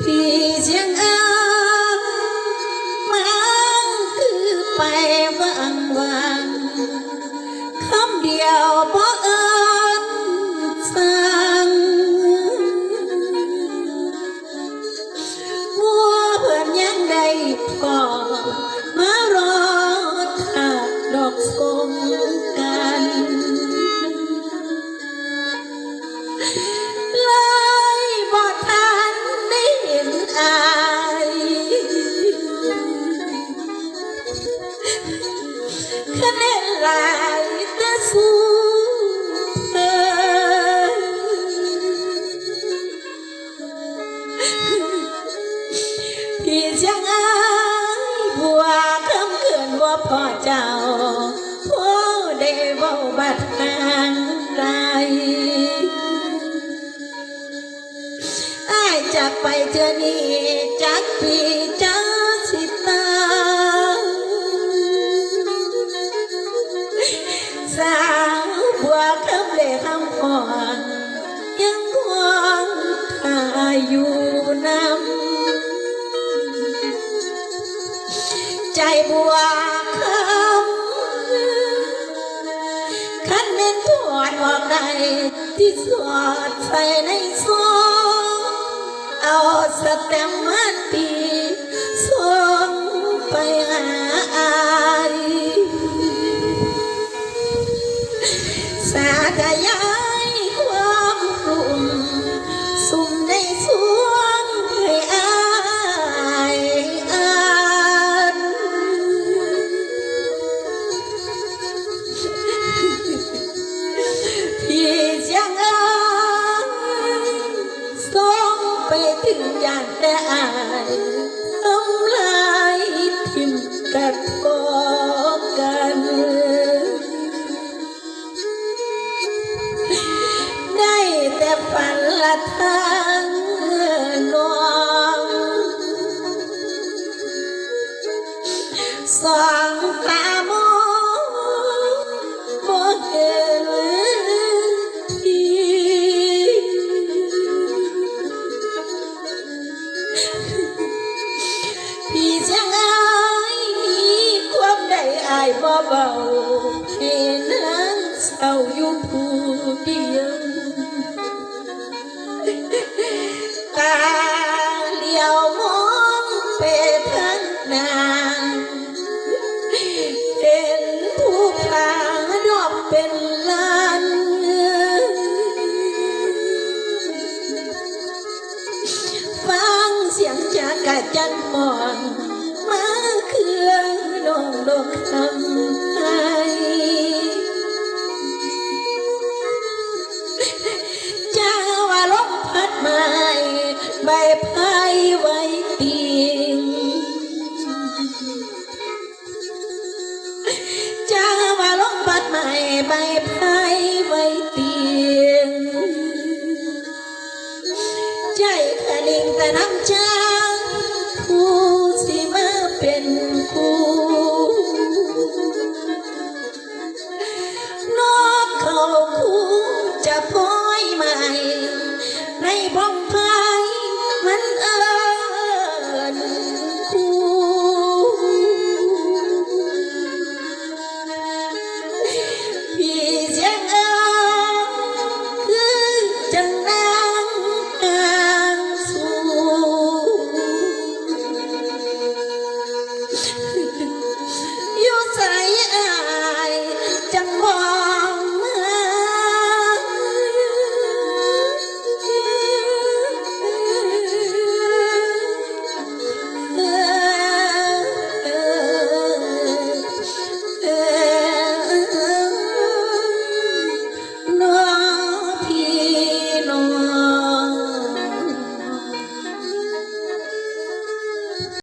พี่เสียงเอ้ยมันคือไปวางวางคำเดียวบ่เอินสั่งมัวเพื่อนยังได้พอม เจ้าพ่อได้เว้าบัดทางไกลอายจากไปเจอนี้จากพี่เจ้าสิตาสาวบัวคำเล่คำอ่อนยังคงอาอยู่นำใจบัว ที่สอดใส่ในซองเอาสแตมมันดี ไปถึงอยานแต่อายทำลายทิมกัดกอกั บ่เบาให้นั่งเศร้าอยู่ผู้เดียวตาเลี้ยวมองไปทางน้าเห็นผู้พาดอกเป็นล้านฟังเสียงจากกะจันมอง ดอง